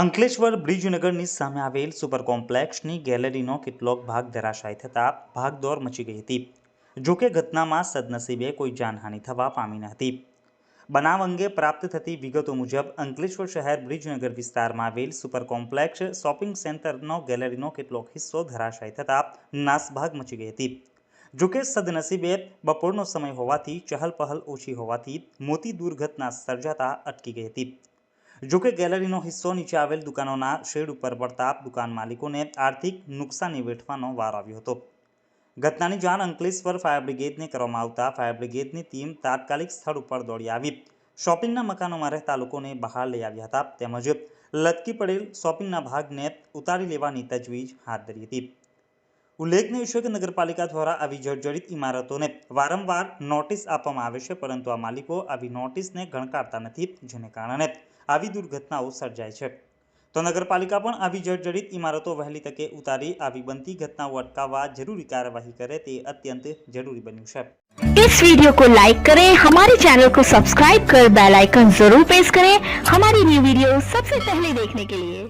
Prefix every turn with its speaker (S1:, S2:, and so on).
S1: અંકલેશ્વર બ્રિજનગરની સામે આવેલ સુપર કોમ્પ્લેક્સની ગેલેરીનો કેટલોક ભાગ ધરાશાયી થતાં ભાગદોડ મચી ગઈ હતી. જોકે ઘટનામાં સદનસીબે કોઈ જાનહાનિ થવા પામી ન હતી. બનાવ અંગે પ્રાપ્ત થતી વિગતો મુજબ, અંકલેશ્વર શહેર બ્રિજનગર વિસ્તારમાં આવેલ સુપર કોમ્પ્લેક્સ શોપિંગ સેન્ટરનો ગેલેરીનો કેટલોક હિસ્સો ધરાશાયી થતાં નાસભાગ મચી ગઈ હતી. જોકે સદનસીબે બપોરનો સમય હોવાથી ચહલપહલ ઓછી હોવાથી મોટી દુર્ઘટના સર્જાતા અટકી ગઈ હતી. જોકે ગેલેરીનો હિસ્સો નીચે આવેલ દુકાનોના શેડ ઉપર પડતા દુકાન માલિકોને આર્થિક નુકસાની વેઠવાનો વાર આવ્યો હતો. ઘટનાની જાણ અંકલેશ્વર ફાયર બ્રિગેડને કરવામાં આવતા ફાયર બ્રિગેડની ટીમ તાત્કાલિક સ્થળ ઉપર દોડી આવી. શોપિંગના મકાનોમાં રહેતા લોકોને બહાર લઈ આવ્યા હતા તેમજ લટકી પડેલ શોપિંગના ભાગને ઉતારી લેવાની તજવીજ હાથ ધરી હતી. ઉલ્લેખનીય છે કે નગરપાલિકા દ્વારા આવી જર્જરિત ઇમારતોને વારંવાર નોટિસ આપવામાં આવે છે પરંતુ આ માલિકો આવી નોટિસને ગણકારતા નથી જેને કારણે આવી દુર્ઘટનાઓ સર્જાય છે તો નગરપાલિકા પણ આવી જર્જરિત ઇમારતો વહેલી તકે ઉતારી આવી બનતી ઘટનાઓ અટકાવવા જરૂરી કાર્યવાહી કરે તે અત્યંત જરૂરી બન્યું છે
S2: इस वीडियो को लाइक करें हमारे चैनल को सब्सक्राइब कर बेल आइकन जरूर प्रेस करें हमारी न्यू वीडियो सबसे पहले देखने के लिए